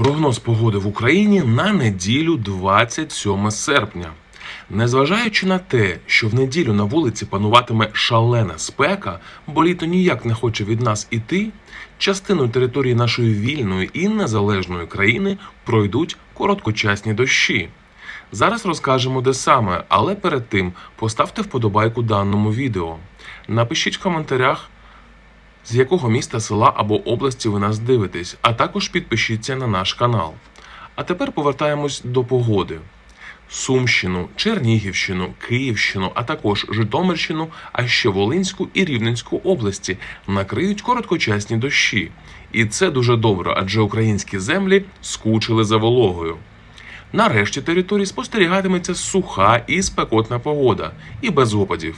Прогноз погоди в Україні на неділю 27 серпня. Незважаючи на те, що в неділю на вулиці пануватиме шалена спека, бо літо ніяк не хоче від нас іти, частиною території нашої вільної і незалежної країни пройдуть короткочасні дощі. Зараз розкажемо, де саме, але перед тим поставте вподобайку даному відео. Напишіть в коментарях, з якого міста, села або області ви нас дивитесь, а також підпишіться на наш канал. А тепер повертаємось до погоди. Сумщину, Чернігівщину, Київщину, а також Житомирщину, а ще Волинську і Рівненську області накриють короткочасні дощі. І це дуже добре, адже українські землі скучили за вологою. На решті території спостерігатиметься суха і спекотна погода, і без опадів.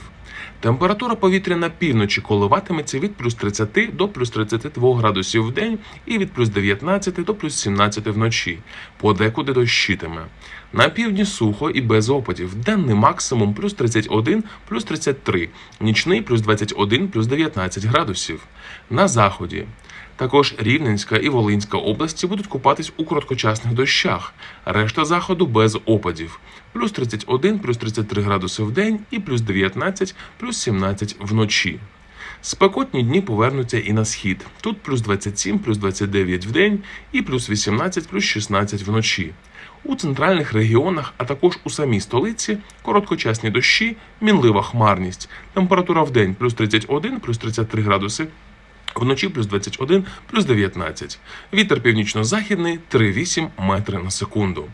Температура повітря на півночі коливатиметься від плюс 30 до плюс 32 градусів в день і від плюс 19 до плюс 17 вночі. Подекуди дощитиме. На півдні сухо і без опадів. Денний максимум плюс 31, плюс 33, нічний плюс 21, плюс 19 градусів. На заході також Рівненська і Волинська області будуть купатись у короткочасних дощах. Решта заходу без опадів. Плюс 31, плюс 33 градуси в день і плюс 19, плюс 17 вночі. Спекотні дні повернуться і на схід. Тут плюс 27, плюс 29 в день і плюс 18, плюс 16 вночі. У центральних регіонах, а також у самій столиці, короткочасні дощі, мінлива хмарність. Температура в день плюс 31, плюс 33 градуси Вночі плюс 21, плюс 19. Вітер північно-західний 3,8 метри на секунду.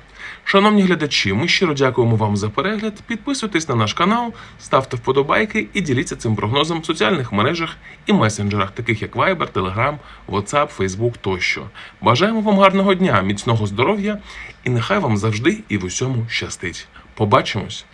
Шановні глядачі, ми щиро дякуємо вам за перегляд. Підписуйтесь на наш канал, ставте вподобайки і діліться цим прогнозом в соціальних мережах і месенджерах, таких як Viber, Telegram, WhatsApp, Facebook тощо. Бажаємо вам гарного дня, міцного здоров'я і нехай вам завжди і в усьому щастить. Побачимось!